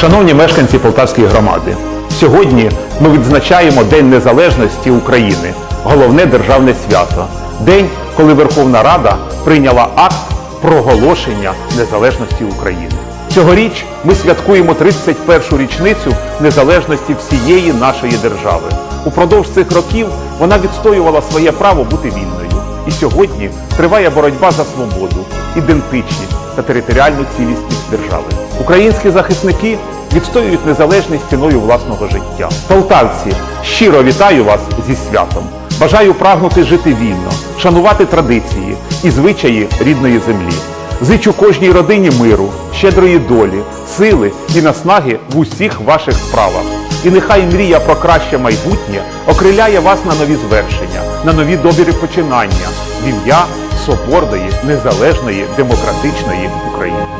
Шановні мешканці Полтавської громади, сьогодні ми відзначаємо День Незалежності України, головне державне свято. День, коли Верховна Рада прийняла акт проголошення незалежності України. Цьогоріч ми святкуємо 31-шу річницю незалежності всієї нашої держави. Упродовж цих років вона відстоювала своє право бути вільною. І сьогодні триває боротьба за свободу, ідентичність та територіальну цілісність держави. Українські захисники відстоюють незалежність ціною власного життя. Полтавці, щиро вітаю вас зі святом. Бажаю прагнути жити вільно, шанувати традиції і звичаї рідної землі. Зичу кожній родині миру, щедрої долі, сили і наснаги в усіх ваших справах. І нехай мрія про краще майбутнє окриляє вас на нові звершення, на нові добрі починання в ім'я соборної, незалежної, демократичної України.